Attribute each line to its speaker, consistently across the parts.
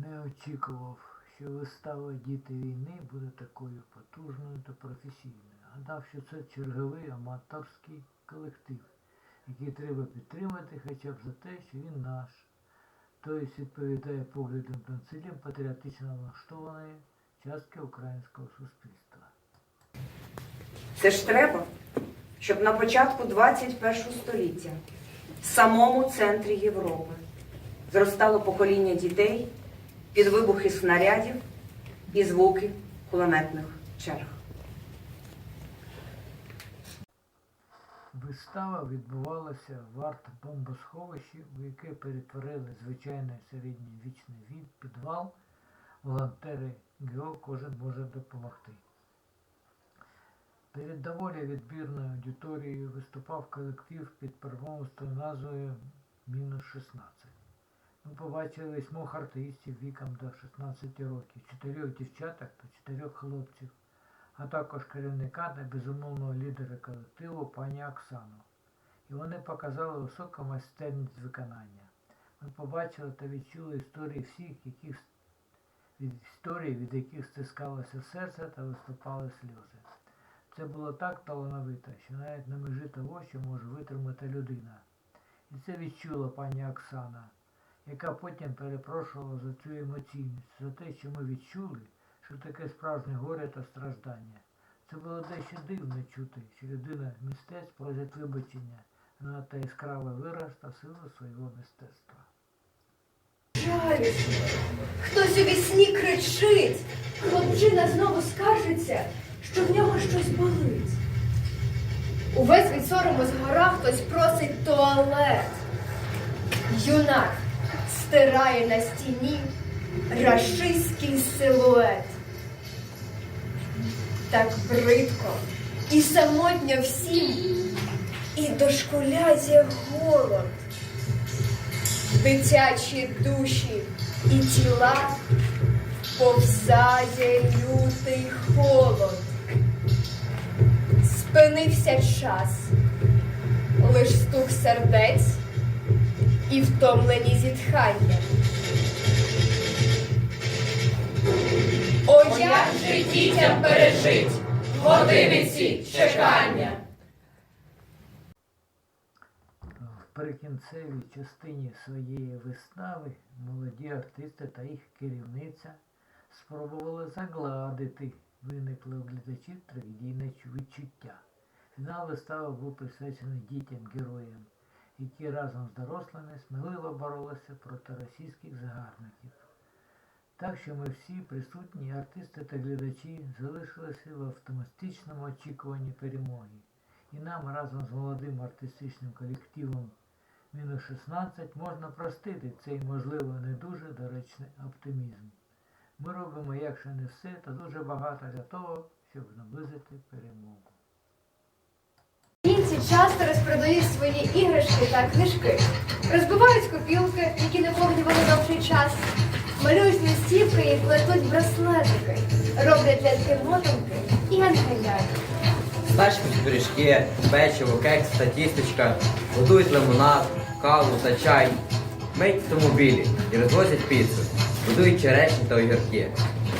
Speaker 1: Не очікував, що вистава Діти війни буде такою потужною та професійною. Гадав, що це черговий аматорський колектив, який треба підтримати хоча б за те, що він наш. Тобто відповідає поглядам та цілям патріотично налаштованої частки українського суспільства.
Speaker 2: Це ж треба, щоб на початку 21 століття в самому центрі Європи зростало покоління дітей під вибухи снарядів і звуки кулеметних черг.
Speaker 1: Вистава відбувалася в арт-бомбосховищі, у яке перетворили звичайний середньовічний від підвал. Волонтери ГО кожен може допомогти. Перед доволі відбірною аудиторією виступав колектив під промовством назвою Мінус 16. Ми побачили восьмох артистів віком до 16 років, чотирьох дівчаток та чотирьох хлопців, а також керівника та безумовного лідера колективу пані Оксану. І вони показали високу майстерність виконання. Ми побачили та відчули історії всіх, яких від історії, від яких стискалося серце та виступали сльози. Це було так талановито, що навіть на межі того, що може витримати людина. І це відчула пані Оксана, яка потім перепрошувала за цю емоційність, за те, що ми відчули, що таке справжнє горе та страждання. Це було дещо дивно чути, що людина мистець просить вибачення на та яскравий вираз та силу свого мистецтва.
Speaker 3: Хтось у вісні кричить. Хлопчина знову скаржиться, що в нього щось болить. Увесь від сорому згора хтось просить туалет. Юнак стирає на стіні рашистський силует. Так бридко і самотньо всім, і дошкуляє голод дитячі душі і тіла повзає лютий холод. Спинився час, лиш стук сердець і втомлені зітхання. О, як же дітям пережить години ці чекання!
Speaker 1: В прикінцевій частині своєї вистави молоді артисти та їх керівниця спробували загладити виникле у глядачів трагедійне відчуття. Фінал вистави був присвячений дітям-героям, які разом з дорослими сміливо боролися проти російських загарбників. Так що ми всі присутні артисти та глядачі залишилися в автоматичному очікуванні перемоги. І нам разом з молодим артистичним колективом мінус 16 можна простити цей, можливо, не дуже доречний оптимізм. Ми робимо, якщо не все, то дуже багато для того, щоб наблизити перемогу.
Speaker 3: Часто розпродають свої іграшки та книжки, розбивають копілки, які наповнювали довший час, малюють листівки і плетуть браслетики, роблять ляльки-мотанки і ангелятки.
Speaker 4: Стачкують пиріжки, печиво, кекс та тістечка, готують лимонад, каву та чай, миють автомобілі і розвозять піцу, будують черешні та огірки,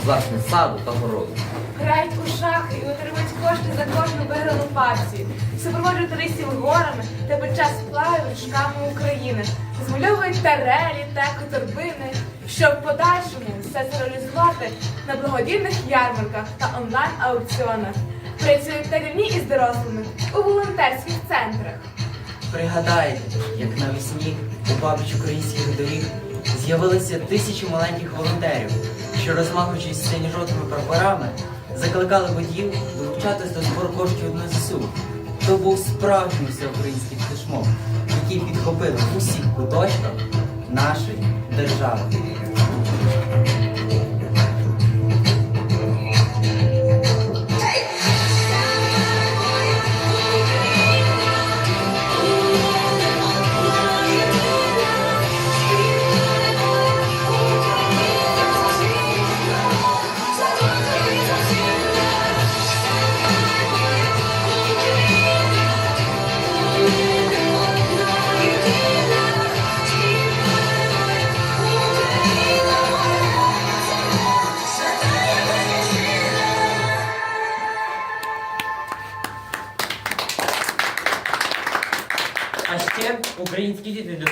Speaker 4: власне саду та городу.
Speaker 5: Грають у шахи і отримують кошти за кожну виграну партію, супроводжують туристів горами та під час плавів річками України, змальовують тарелі, теку, торбини, щоб в подальшому все це реалізувати на благодійних ярмарках та онлайн-аукціонах. Працюють та рівні із дорослими у волонтерських центрах.
Speaker 6: Пригадайте, як навесні у бабич українських доріг з'явилися тисячі маленьких волонтерів, що розмахуючись синьо-жовтими прапорами, закликали водіїв долучатись до збору коштів на ЗСУ. То був справжній всеукраїнський флешмоб, який підхопив в усіх куточках нашої держави.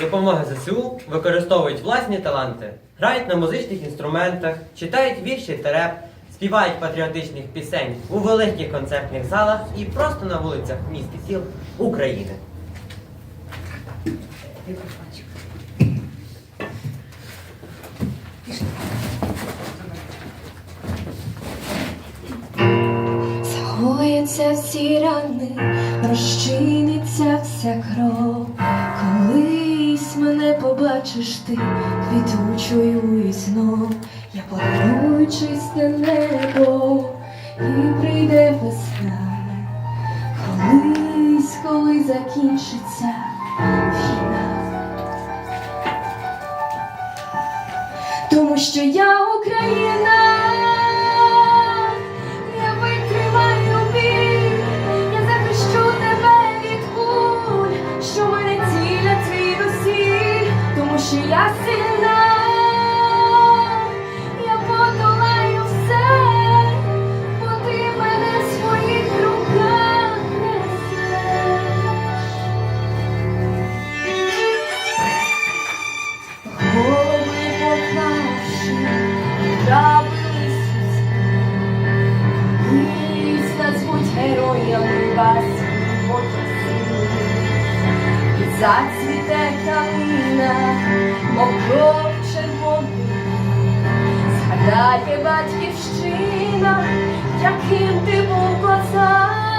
Speaker 7: Допомоги ЗСУ використовують власні таланти, грають на музичних інструментах, читають вірші та реп, співають патріотичних пісень у великих концертних залах і просто на вулицях міст і сіл України.
Speaker 8: Загояться всі рани, розчиниться вся кров. Побачиш ти квітучою і знов. Я подарую чисте небо і прийде весна. Колись, коли закінчиться війна. Тому що я Україна, що я сильна, я подолаю все, бо ти мене своїх руках несеш. Голови поклавши, трапились Колись назвуть героями вас. І зацвіте калина, мокро червоний, згадає батьківщина, яким ти був козак.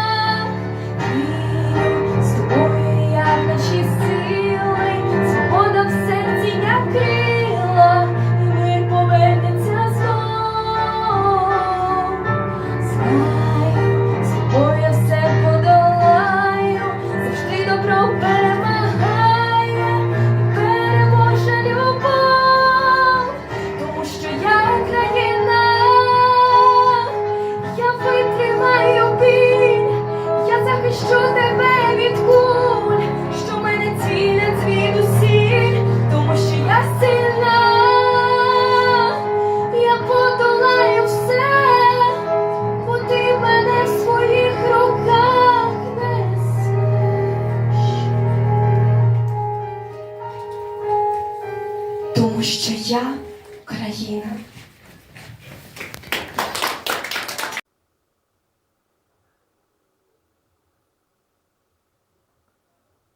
Speaker 8: Що я країна.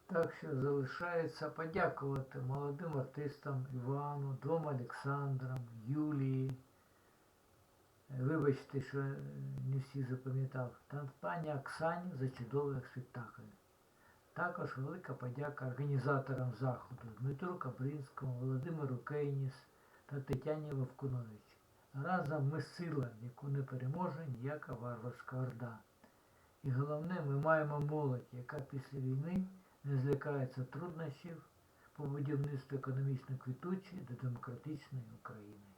Speaker 1: Так що залишається подякувати молодим артистам Івану, двом Олександрам, Юлії. Вибачте, що не всі запам'ятав. Та пані Оксані за чудовий спектакль. Також велика подяка організаторам заходу Дмитру Кабринському, Володимиру Кейніс та Тетяні Вовкунович. Разом ми сила, яку не переможе ніяка варварська орда. І головне, ми маємо молодь, яка після війни не злякається труднощів по будівництву економічно квітучої та демократичної України.